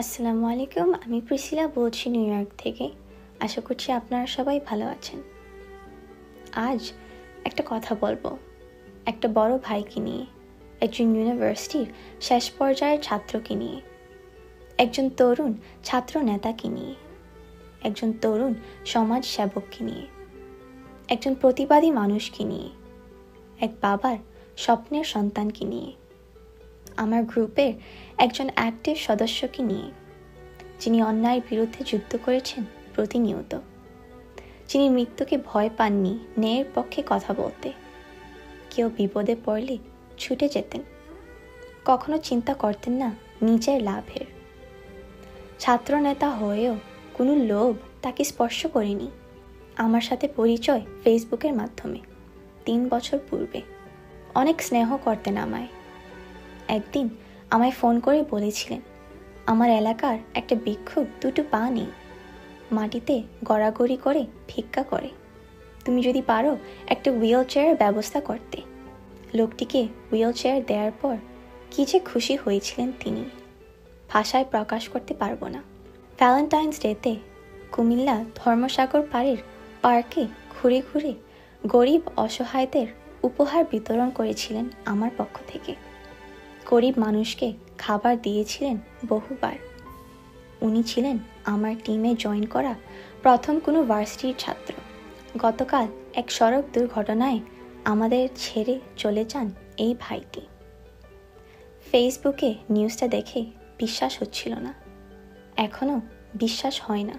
আসসালামু আলাইকুম, আমি প্রিসিলা বলছি নিউ ইয়র্ক থেকে। আশা করছি আপনারা সবাই ভালো আছেন। আজ একটা কথা বলব। একটা বড় ভাইকে নিয়ে, একজন ইউনিভার্সিটির শেষ পর্যায়ের ছাত্রকে নিয়ে, একজন তরুণ ছাত্র নেতাকে নিয়ে, একজন তরুণ সমাজ সেবককে নিয়ে, একজন প্রতিবাদী মানুষকে নিয়ে, এক বাবার স্বপ্নের সন্তানকে নিয়ে আমার গ্রুপের একজন অ্যাক্টিভ সদস্যকে নিয়ে, যিনি অন্যায়ের বিরুদ্ধে যুদ্ধ করেছেন প্রতিনিয়ত। যিনি মৃত্যুকে ভয় পাননি, ন্যায়ের পক্ষে কথা বলতে। কেউ বিপদে পড়লে ছুটে যেতেন। কখনো চিন্তা করতেন না নিজের লাভের। ছাত্রনেতা হয়েও কোনো লোভ তাকে স্পর্শ করেনি। আমার সাথে পরিচয় ফেসবুকের মাধ্যমে, তিন বছর পূর্বে। অনেক স্নেহ করতেন আমায়। একদিন আমায় ফোন করে বলেছিলেন, আমার এলাকার একটা ভিক্ষুক দুটো পা নেই মাটিতে গড়াগড়ি করে ভিক্ষা করে। তুমি যদি পারো একটা হুইল চেয়ারের ব্যবস্থা করতে লোকটিকে হুইল চেয়ার দেওয়ার পর কী যে খুশি হয়েছিলেন তিনি। ভাষায় প্রকাশ করতে পারব না। ভ্যালেন্টাইন্স ডেতে কুমিল্লা ধর্মসাগর পাড়ের পার্কে ঘুরে ঘুরে গরিব অসহায়দের উপহার বিতরণ করেছিলেন আমার পক্ষ থেকে। গরিব মানুষকে খাবার দিয়েছিলেন বহুবার। উনি ছিলেন আমার টিমে জয়েন করা প্রথম কোনো ভার্সিটির ছাত্র। গতকাল এক সড়ক দুর্ঘটনায় আমাদের ছেড়ে চলে যান এই ভাইটি। ফেসবুকে নিউজটা দেখে বিশ্বাস হচ্ছিল না। এখনও বিশ্বাস হয় না।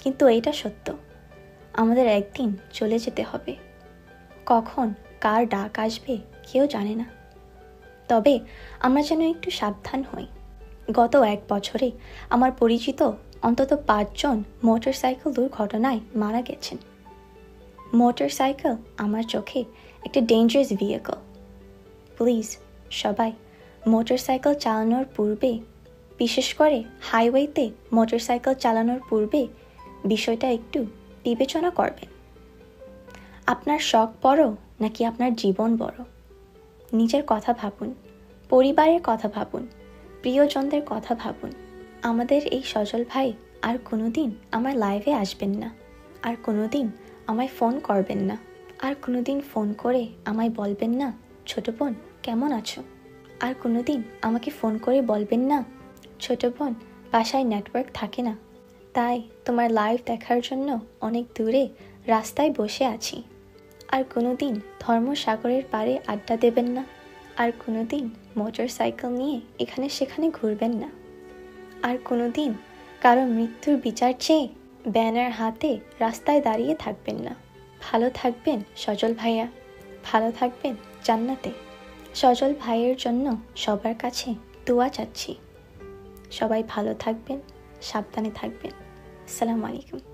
কিন্তু এটা সত্য। আমাদের একদিন চলে যেতে হবে। কখন কার ডাক আসবে কেউ জানে না। তবে আমরা যেন একটু সাবধান হই। গত এক বছরে আমার পরিচিত অন্তত পাঁচজন মোটর সাইকেল দুর্ঘটনায় মারা গেছেন। মোটর সাইকেল আমার চোখে একটা ডেঞ্জারাস ভেহিকল প্লিজ সবাই মোটর সাইকেল চালানোর পূর্বে, বিশেষ করে হাইওয়েতে মোটর সাইকেল চালানোর পূর্বে বিষয়টা একটু বিবেচনা করবেন। আপনার শখ বড় নাকি আপনার জীবন বড়? নিজের কথা ভাবুন, পরিবারের কথা ভাবুন, প্রিয়জনদের কথা ভাবুন। আমাদের এই সজল ভাই আর কোনোদিন আমার লাইভে আসবেন না, আর কোনোদিন আমায় ফোন করবেন না, আর কোনোদিন ফোন করে আমায় বলবেন না, ছোট বোন, কেমন আছো? আর কোনোদিন আমাকে ফোন করে বলবেন না, ছোট বোন, বাসায় নেটওয়ার্ক থাকে না। তাই তোমার লাইভ দেখার জন্য অনেক দূরে রাস্তায় বসে আছি। আর কোনোদিন ধর্মসাগরের পাড়ে আড্ডা দেবেন না। আর কোনো দিন মোটর সাইকেল নিয়ে এখানে সেখানে ঘুরবেন না। আর কোনো দিন কারও মৃত্যুর বিচার চেয়ে ব্যানার হাতে রাস্তায় দাঁড়িয়ে থাকবেন না। ভালো থাকবেন সজল ভাইয়া। ভালো থাকবেন জান্নাতে। সজল ভাইয়ের জন্য সবার কাছে দোয়া চাচ্ছি। সবাই ভালো থাকবেন, সাবধানে থাকবেন। আসসালামু আলাইকুম।